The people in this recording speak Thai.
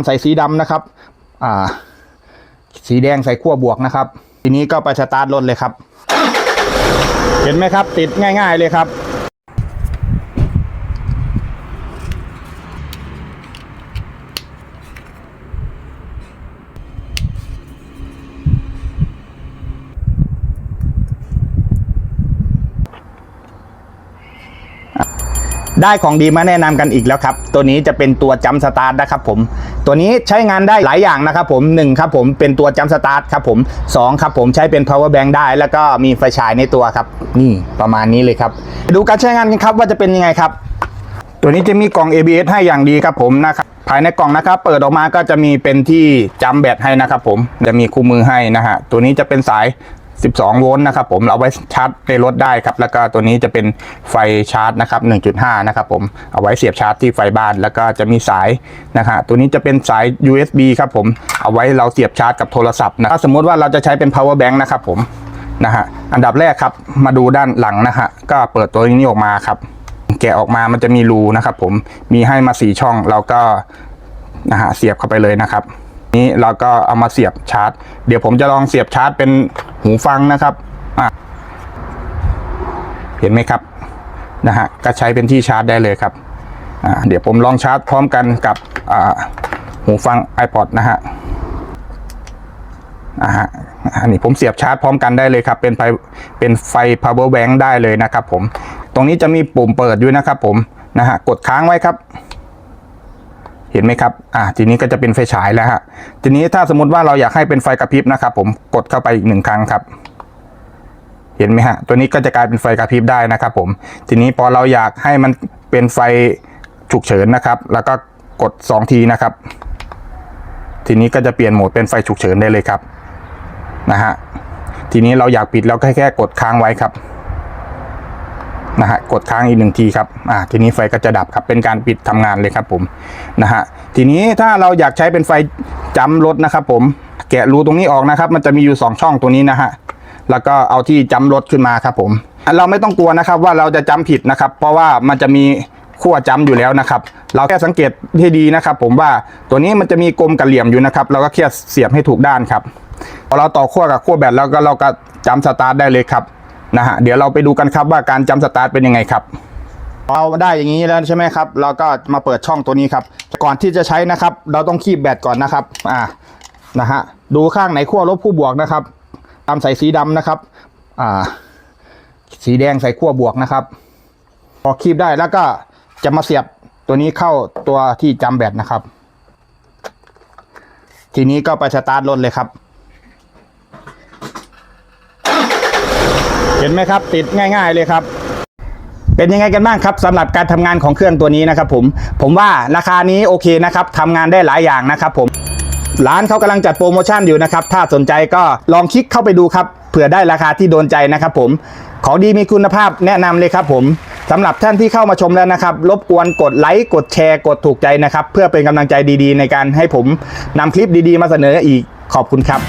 ำใส่สีดำนะครับ อ่า สีแดงใส่ขั้วบวกนะครับ ทีนี้ก็ไปสตาร์ทรถเลยครับ เห็นไหมครับ ติดง่าย ๆเลยครับ ได้ของดีมาแนะนำกันอีกแล้วครับ ตัวนี้จะเป็นตัวจัมสตาร์ทนะครับผม ตัวนี้ใช้งานได้หลายอย่างนะครับผมหนึ่งครับผมเป็นตัวจัมสตาร์ทครับผมสองครับผมใช้เป็น power bank ได้ แล้วก็มีไฟฉายในตัวครับ นี่ประมาณนี้เลยครับ ดูการใช้งานกันครับว่าจะเป็นยังไงครับ ตัวนี้จะมีกล่อง ABS ให้อย่างดีครับผมนะครับภายในกล่องนะครับ เปิดออกมาก็จะมีเป็นที่จัมแบตให้นะครับผมจะมีคู่มือให้นะฮะตัวนี้จะเป็นสาย 12 โวลต์นะครับผมเอาไว้ชาร์จในรถได้ครับ แล้วก็ตัวนี้จะเป็นไฟชาร์จนะครับ 1.5 นะครับผมเอาไว้เสียบชาร์จที่ไฟบ้านแล้วก็จะมีสายนะฮะตัวนี้จะเป็นสาย USB ครับผมเอาไว้เราเสียบชาร์จกับโทรศัพท์นะถ้าสมมติว่าเราจะใช้เป็น power bank นะครับผมนะฮะอันดับแรกครับมาดูด้านหลังนะฮะก็เปิดตัวนี้ออกมาครับ แกะออกมามันจะมีรูนะครับผมมีให้มาสี่ช่องเราก็นะฮะเสียบเข้าไปเลยนะครับนี้เราก็เอามาเสียบชาร์จ เดี๋ยวผมจะลองเสียบชาร์จเป็น หูฟังนะครับเห็นไหมครับนะฮะก็ใช้เป็นที่ชาร์จได้เลยครับเดี๋ยวผมลองชาร์จพร้อมกันกับหูฟัง iPod นะฮะอ่ฮะอันนี้ผมเสียบชาร์จพร้อมกันได้เลยครับ เป็นไฟเป็นไฟ power bank ได้เลยนะครับผม ตรงนี้จะมีปุ่มเปิดด้วยนะครับผมนะฮะกดค้างไว้ครับ เห็นไหมครับ อ่า ทีนี้ก็จะเป็นไฟฉายแล้วฮะ ทีนี้ถ้าสมมติว่าเราอยากให้เป็นไฟกระพริบนะครับ ผม กดเข้าไปอีกหนึ่งครั้งครับ เห็นไหมฮะ ตัวนี้ก็จะกลายเป็นไฟกระพริบได้นะครับ ผม ทีนี้พอเราอยากให้มันเป็นไฟฉุกเฉินนะครับ แล้วก็กดสองทีนะครับ ทีนี้ก็จะเปลี่ยนโหมดเป็นไฟฉุกเฉินได้เลยครับ นะฮะ ทีนี้เราอยากปิดเราก็แค่กดค้างไว้ครับ นะฮะกดค้างอีกหนึ่งทีครับอ่าทีนี้ไฟก็จะดับครับเป็นการปิดทำงานเลยครับผมนะฮะทีนี้ถ้าเราอยากใช้เป็นไฟจำรถนะครับผมแกะรูตรงนี้ออกนะครับ มันจะมีอยู่สองช่องตัวนี้นะฮะแล้วก็เอาที่จำรถขึ้นมาครับผมเราไม่ต้องกลัวนะครับว่าเราจะจำผิดนะครับ เพราะว่ามันจะมีขั้วจำอยู่แล้วนะครับ เราแค่สังเกตให้ดีนะครับ ผมว่าตัวนี้มันจะมีกลมกับเหลี่ยมอยู่นะครับเราก็แค่เสียบให้ถูกด้านครับพอเราต่อขั้วกับขั้วแบตแล้วก็เราก็จำสตาร์ทได้เลยครับ นะฮะเดี๋ยวเราไปดูกันครับว่าการจำสตาร์ทเป็นยังไงครับเราได้อย่างนี้แล้วใช่ไหมครับ เราก็มาเปิดช่องตัวนี้ครับก่อนที่จะใช้นะครับ เราต้องคีบแบตก่อนนะครับอ่านะฮะดูข้างไหนขั้วลบคู่บวกนะครับตามใส่สีดำนะครับอ่าสีแดงใส่ขั้วบวกนะครับ พอคีบได้แล้วก็จะมาเสียบตัวนี้เข้าตัวที่จำแบตนะครับ ทีนี้ก็ไปสตาร์ทรถเลยครับ ห็นไหมครับ ติดง่าย ๆ เลยครับ เป็นยังไงกันบ้างครับสำหรับการทำงานของเครื่องตัวนี้นะครับผมผมว่าราคานี้โอเคนะครับทำงานได้หลายอย่างนะครับผมร้านเขากำลังจัดโปรโมชั่นอยู่นะครับ ถ้าสนใจก็ลองคลิกเข้าไปดูครับเผื่อได้ราคาที่โดนใจนะครับผมของดีมีคุณภาพแนะนำเลยครับผมสำหรับท่านที่เข้ามาชมแล้วนะครับรบกวนกดไลค์กดแชร์กดถูกใจนะครับ เพื่อเป็นกำลังใจดีๆ ในการให้ผมนำคลิปดีๆ มาเสนออีกขอบคุณครับ